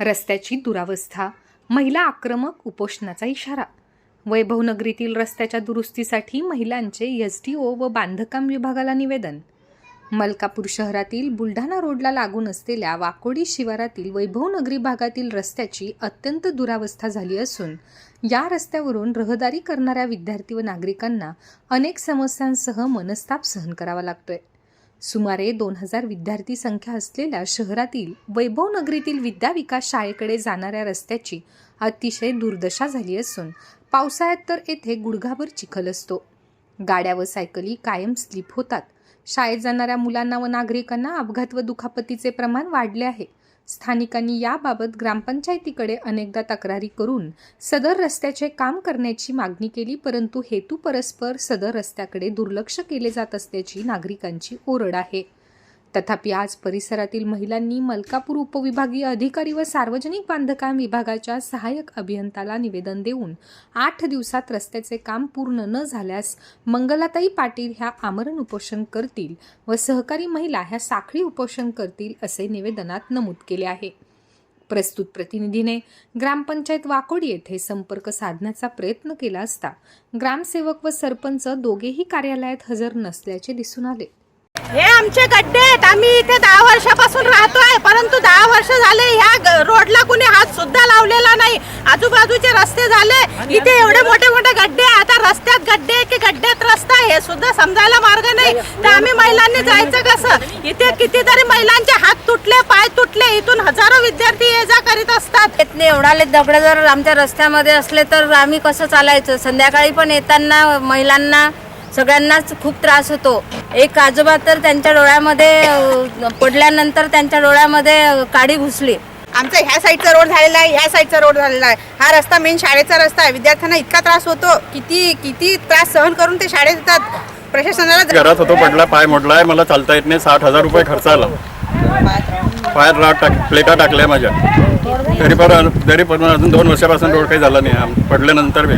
रस्त्याची दुरावस्था महिला आक्रमक उपोषणाचा इशारा. वैभवनगरीतील रस्त्याच्या दुरुस्तीसाठी महिलांचे एस डी ओ व बांधकाम विभागाला निवेदन. मलकापूर शहरातील बुलढाणा रोडला लागून असलेल्या वाकोडी शिवारातील वैभवनगरी भागातील रस्त्याची अत्यंत दुरावस्था झाली असून या रस्त्यावरून रहदारी करणाऱ्या विद्यार्थी व नागरिकांना अनेक समस्यांसह मनस्ताप सहन करावा लागतोय. सुमारे दोन हजार विद्यार्थी संख्या असलेल्या शहरातील वैभवनगरीतील विद्या विकास शाळेकडे जाणाऱ्या रस्त्याची अतिशय दुर्दशा झाली असून पावसाळ्यात तर येथे गुडघाभर चिखल असतो. गाड्या व सायकली कायम स्लिप होतात. शाळेत जाणाऱ्या मुलांना व नागरिकांना अपघात व दुखापतीचे प्रमाण वाढले आहे. स्थानिकांनी याबाबत ग्रामपंचायतीकडे अनेकदा तक्रारी करून सदर रस्त्याचे काम करण्याची मागणी केली परंतु हेतू परस्पर सदर रस्त्याकडे दुर्लक्ष केले जात असल्याची नागरिकांची ओरड आहे. तथापि आज परिसरातील महिलांनी मलकापूर उपविभागीय अधिकारी व सार्वजनिक बांधकाम विभागाच्या सहाय्यक अभियंताला निवेदन देऊन आठ दिवसात रस्त्याचे काम पूर्ण न झाल्यास मंगलाताई पाटील ह्या आमरण उपोषण करतील व सहकारी महिला ह्या साखळी उपोषण करतील असे निवेदनात नमूद केले आहे. प्रस्तुत प्रतिनिधीने ग्रामपंचायत वाकोडी येथे संपर्क साधण्याचा प्रयत्न केला असता ग्रामसेवक व सरपंच दोघेही कार्यालयात हजर नसल्याचे दिसून आले. हे आमचे गड्डे आहेत. आम्ही इथे दहा वर्षापासून राहतोय परंतु दहा वर्ष झाले ह्या ग- रोडला कुणी हात सुद्धा लावलेला नाही. आजूबाजूचे रस्ते झाले. इथे एवढे मोठे मोठे गड्डे आता रस्त्यात गड्डे की गड्ड्यात रस्ता हे सुद्धा समजायला मार्ग नाही. तर आम्ही महिलांनी जायचं कसं? इथे कितीतरी महिलांचे हात तुटले पाय तुटले. इथून हजारो विद्यार्थी ये जा करीत असतात. इथले एवढाले दगडे जर आमच्या रस्त्यामध्ये असले तर आम्ही कसं चालायचं? संध्याकाळी पण येताना महिलांना सगळ्यांनाच खूप त्रास होतो. एक आजोबा तर त्यांच्या डोळ्यामध्ये पडल्यानंतर त्यांच्या डोळ्यामध्ये काडी घुसली. आमचा ह्या साईडचा रोड झालेला आहे ह्या साईडचा रोड झालेला आहे. हा रस्ता मेन शाळेचा रस्ता आहे. विद्यार्थ्यांना इतका त्रास होतो. किती किती त्रास सहन करून ते शाळेत येतात? प्रशासनाला घरात होतो पडला पाय मोडलाय मला चालता येत नाही. साठ हजार रुपये खर्च आला. पायात राट टाक प्लेटा टाकल्या माझ्या. तरी पण तरी पण अजून दोन वर्षापासून रोड काही झाला नाही. पडल्यानंतर बी.